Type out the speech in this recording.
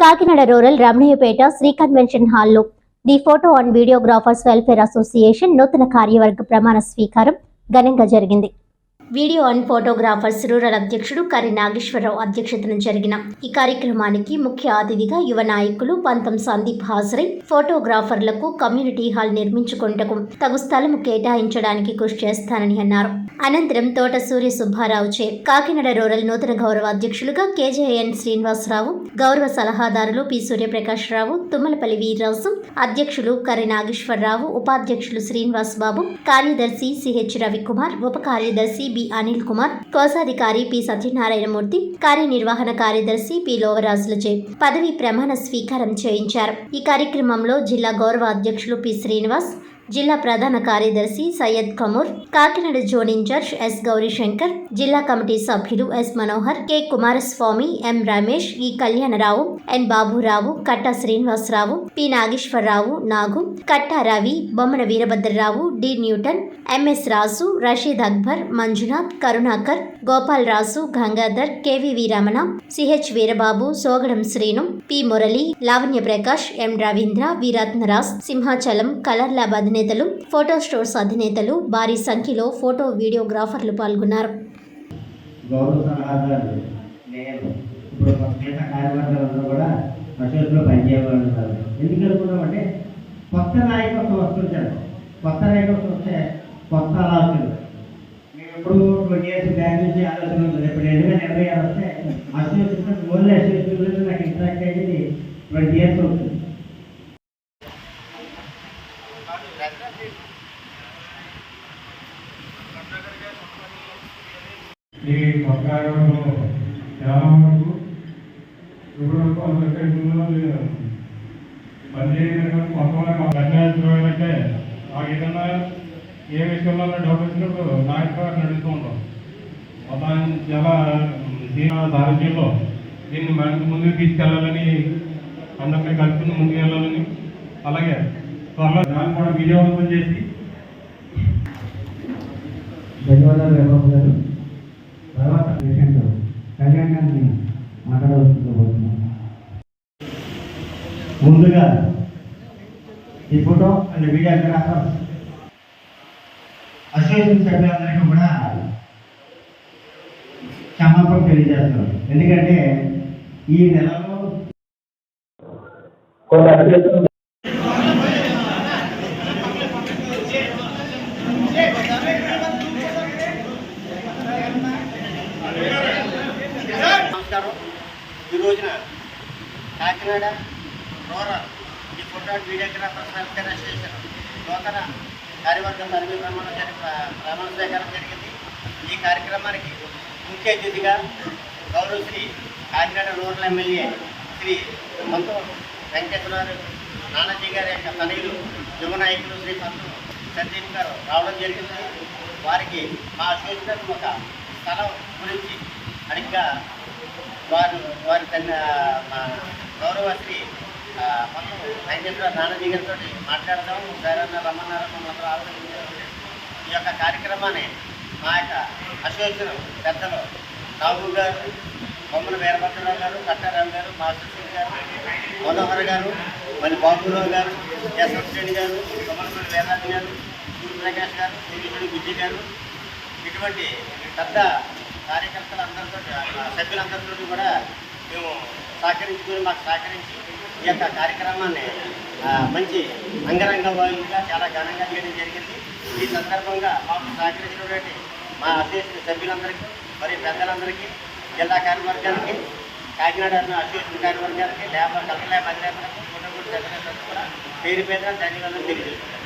Kakinada rural Ramanayyapeta Sri convention హాల్లో. The photo and videographers welfare association నూతన కార్యవర్గ ప్రమాణ స్వీకారం ఘనంగా జరిగింది. వీడియో అండ్ ఫోటోగ్రాఫర్స్ రూరల్ అధ్యక్షుడు కరి నాగేశ్వరరావు అధ్యక్షతన జరిగిన ఈ కార్యక్రమానికి ముఖ్య అతిథిగా యువ నాయకులు పంతం సందీప్ హాజరై ఫోటోగ్రాఫర్లకు కమ్యూనిటీ హాల్ నిర్మించుకుంటకు తగు స్థలం కేటాయించడానికి కృషి చేస్తానని అన్నారు. అనంతరం తోట సూర్య సుబ్బారావు చే కాకినాడ రూరల్ నూతన గౌరవ అధ్యక్షులుగా కేజేఎన్ శ్రీనివాసరావు గౌరవ సలహాదారులు పి సూర్యప్రకాష్ రావు తుమ్మలపల్లి వీర్రాజు అధ్యక్షులు కరి నాగేశ్వరరావు ఉపాధ్యక్షులు శ్రీనివాస్ బాబు కార్యదర్శి సిహెచ్ రవికుమార్ ఉప కార్యదర్శి బి అనిల్ కుమార్ కోశాధికారి పి సత్యనారాయణమూర్తి కార్యనిర్వహణ కార్యదర్శి పి లోవరాజులచే పదవి ప్రమాణ స్వీకారం చేయించారు. ఈ కార్యక్రమంలో జిల్లా గౌరవ అధ్యక్షులు పి శ్రీనివాస్ జిల్లా ప్రధాన కార్యదర్శి Syed Kamur Kakinada zone incharge S Gaurishankar జిల్లా కమిటీ సభ్యులు S Manohar K Kumaraswamy M Ramesh E Kalyanarao N Baburao కట్ట Srinivasarao P Nageswararao Nagu Katta Ravi Bommana Veerabhadrarao D Newton MS Raju Rasheed Akbar Manjunath Karunakar Gopal Raju Gangadhar KV Ramana CH Veerababu Sogadam Srinu P Murali Lavanya Prakash M Ravindra Veeratnaraj Simhachalam కలర్లాబాద్ lab అధినేతలు photo stores అధినేతలు భారీ సంఖ్యలో photo వీడియోగ్రాఫర్లు పాల్గొన్నారు. కొత్త నాయకత్వం వస్తుంటారు. కొత్త నాయకత్వం వస్తే కొత్త ఆలోచనలు మేము ఎప్పుడు ట్వంటీ ఇయర్స్ బ్యాక్ నుంచి ఆలోచన ఉంటుంది ఇప్పుడు రెండు వేల ఇరవై ఆరు వస్తే అసోసియేషన్ ఓన్లీ అసోసియేషన్ నాకు ఇంట్రాక్ట్ అయ్యేది ట్వంటీ ఇయర్స్ అవుతుంది. ఈ పక్కాయంలో చాలా వరకు ఇప్పుడు వరకు అందరికీ పని చేయడం కొంతమంది కన్యాచురంటే మాకు ఏదన్నా ఏ విషయంలో డౌట్ వచ్చినప్పుడు నాయకు నడుస్తూ ఉంటాం మొత్తం చాలా దీని దారిద్ర్యంలో దీన్ని మనకు ముందుకు తీసుకెళ్ళాలని అందరినీ కలుపుకుని ముందుకు వెళ్ళాలని. అలాగే త్వరలో దాన్ని కూడా విజయవంతం చేసి ధన్యవాదాలు గారు పేషెంట్ కళ్యాణ్ గారిని ముందుగా ఈ ఫోటో అండ్ వీడియోగ్రాఫర్ అసోసియేషన్ సభ్యులందరికీ కూడా క్షమాపణ తెలియజేస్తున్నాం. ఎందుకంటే ఈ నెలలో కొంత అసోసియేషన్ నమస్కారం ఈ రోజున కాకినాడ రూరల్ ఈ photo and videographer welfare association నూతన కార్యవర్గ సర్వే ప్రమాణం జరిగిన ప్రమాణ స్వీకారం జరిగింది. ఈ కార్యక్రమానికి ముఖ్య అతిథిగా గౌరవ శ్రీ కాకినాడ రూరల్ ఎమ్మెల్యే శ్రీ పంతు వెంకటేశ్వరరావు నానాజీ గారి యొక్క తనయులు యువ నాయకులు శ్రీ పంతు సందీప్ గారు రావడం జరిగింది. వారికి మా అసోసియేషన్ ఒక స్థలం గురించి అడిగ్గా వారు వారి తన మా గౌరవ శ్రీ ఆ, పంతు వెంకటేశ్వర గారితో మాట్లాడదాం. సరైన రమ్మన్నారు మమ్మల్ని ఆలోచించారు. ఈ యొక్క కార్యక్రమాన్ని మా యొక్క అసోసియేషన్ పెద్దలు రాహుల్ గారు బొమ్మల వీరభద్రరావు గారు కట్టారావు గారు మాస్టర్ సింగ్ గారు మనోహర్ గారు మళ్ళీ బాబురావు గారు యశ్వంత్ రెడ్డి గారు కొమ్మలపల్లి వీరరాజు గారు సూర్యప్రకాష్ గారు సూర్యుడు విజయ్ గారు. ఇటువంటి పెద్ద కార్యకర్తలందరితో సభ్యులందరితో కూడా మేము సహకరించుకొని మాకు సహకరించి ఈ యొక్క కార్యక్రమాన్ని మంచి అంగరంగ వాయువుగా చాలా ఘనంగా చేయడం జరిగింది ఈ సందర్భంగా మాకు సహకరించినటువంటి మా అసోసియేషన్ సభ్యులందరికీ మరి పెద్దలందరికీ జిల్లా కార్యవర్గానికి కాకినాడ అసోసియేషన్ కార్యవర్గానికి లేబర్ కలెక్టర్ లేబర్ అధినేతలకు కూడా పేరు పేద ధన్యవాదాలు తెలియజేస్తున్నాను